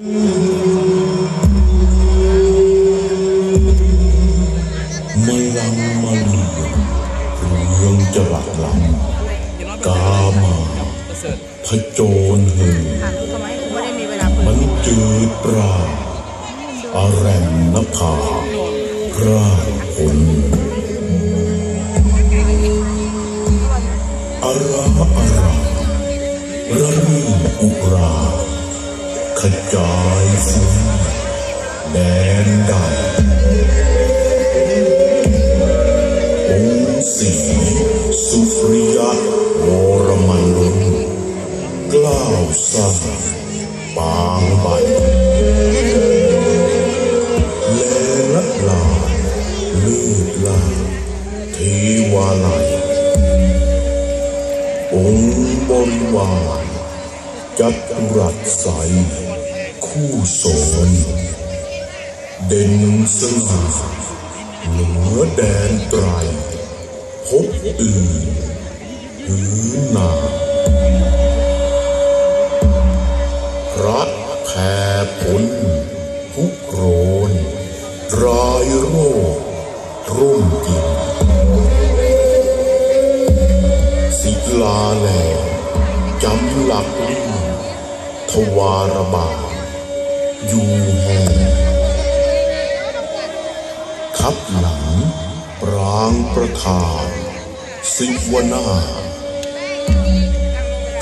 ไม่ลังมาลีเรื่องจรักหลังกามาพโจรหือมันจืดปราอาแรมนภาพร่ายผลอาราอาราระรื่นอุรา ขจายฟุ้งแดนดังองค์สีสุริยะวรมันลุนกล้าวสร้างปางใบแลลัดลาลืดลาเทวาลัยองค์บริวารจัตุรัสใส คู่สนเด่นสง่าเหนือแดนไตรพบอื่นหรือนาพระแผ่ผลทุกโรนรายโรคร่มกินศิลาแหลจำหลักลิ่งทวารบาล อยู่แห่งขับหลังปรางประธานสิวนา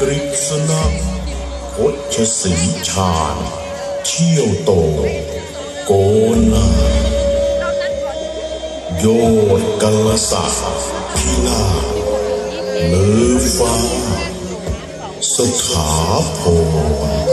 กฤษณะพชสีชาญเที่ยวโต โกนาโยดกัลสะพิลาเลือฟ้า สถาพร